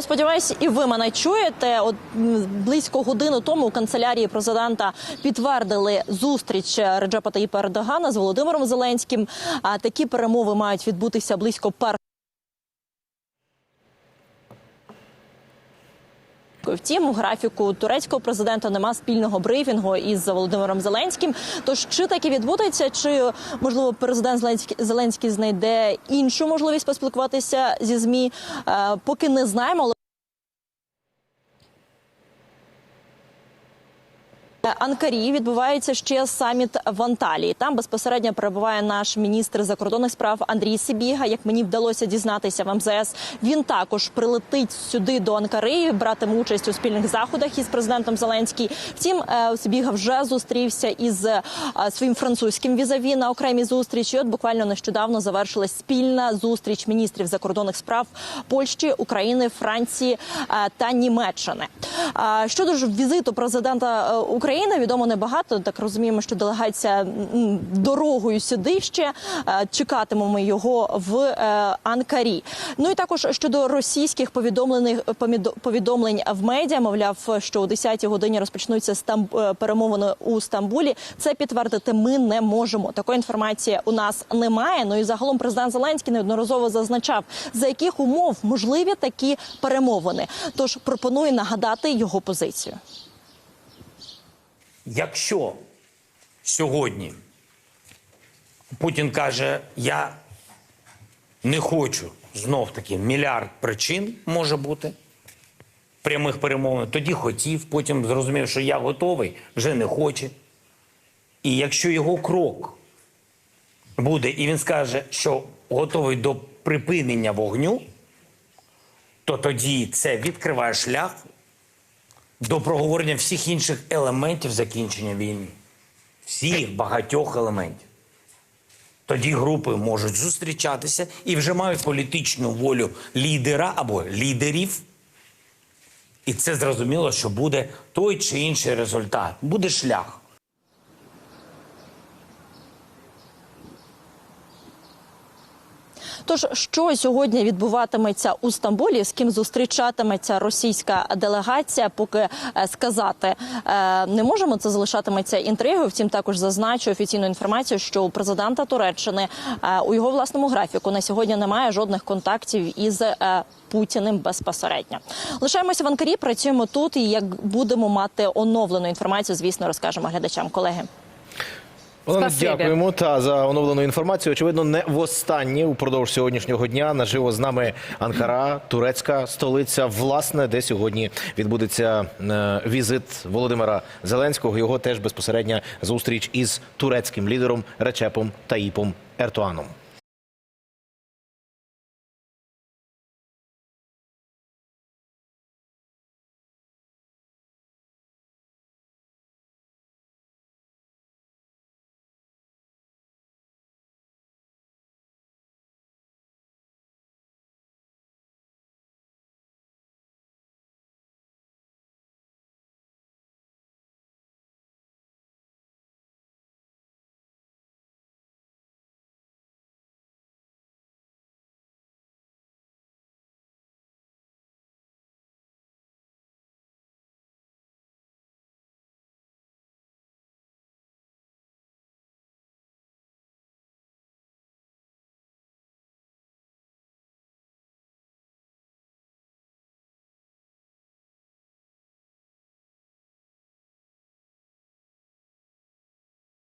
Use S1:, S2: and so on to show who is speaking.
S1: Сподіваюсь, і ви мене чуєте. От близько години тому у канцелярії президента підтвердили зустріч Реджепа Таїпа Ердогана з Володимиром Зеленським. А такі перемови мають відбутися близько пер. Втім, у графіку турецького президента нема спільного брифінгу із Володимиром Зеленським. Тож чи таки відбудеться, чи можливо президент Зеленський, Зеленський знайде іншу можливість поспілкуватися зі змі, е, поки не знаємо. але Анкарі відбувається ще саміт в Анталії. Там безпосередньо перебуває наш міністр закордонних справ Андрій Сибіга. Як мені вдалося дізнатися в МЗС, він також прилетить сюди до Анкари, братиме участь у спільних заходах із президентом Зеленський. Втім, е, Сибіга вже зустрівся із е, своїм французьким візаві на окремій зустрічі. От буквально нещодавно завершилась спільна зустріч міністрів закордонних справ Польщі, України, Франції е, та Німеччини. Щодо ж візиту президента е, України, відомо небагато. Так розуміємо, що делегація дорогою сюди ще е, чекатимемо його в е, Анкарі. Ну і також щодо російських повідомлених повідомлень в медіа, мовляв, що о 10-й годині розпочнуться перемовини у Стамбулі. Це підтвердити ми не можемо. Такої інформації у нас немає. Ну і загалом президент Зеленський неодноразово зазначав, за яких умов можливі такі перемовини. Тож пропоную нагадати його позицію.
S2: Якщо сьогодні Путін каже, я не хочу знов таки мільярд причин може бути прямих перемовин, тоді хотів, потім зрозумів, що я готовий, вже не хоче. І якщо його крок буде, і він скаже, що готовий до припинення вогню, то тоді це відкриває шлях до проговорення всіх інших елементів закінчення війни, всіх багатьох елементів. Тоді групи можуть зустрічатися і вже мають політичну волю лідера або лідерів. І це зрозуміло, що буде той чи інший результат, буде шлях.
S1: Тож, що сьогодні відбуватиметься у Стамбулі, з ким зустрічатиметься російська делегація, поки е, сказати е, не можемо. Це залишатиметься інтригою. Втім, також зазначу офіційну інформацію, що у президента Туреччини е, у його власному графіку на сьогодні немає жодних контактів із Путіним безпосередньо. Лишаємося в Анкарі, працюємо тут. І як будемо мати оновлену інформацію, звісно, розкажемо глядачам, колеги.
S3: Олена,
S4: Спасибі.
S3: дякуємо та за оновлену інформацію. Очевидно, не востаннє упродовж сьогоднішнього дня наживо з нами Анкара, турецька столиця, власне, де сьогодні відбудеться е, візит Володимира Зеленського. Його теж безпосередня зустріч із турецьким лідером Речепом Таїпом Ертуаном.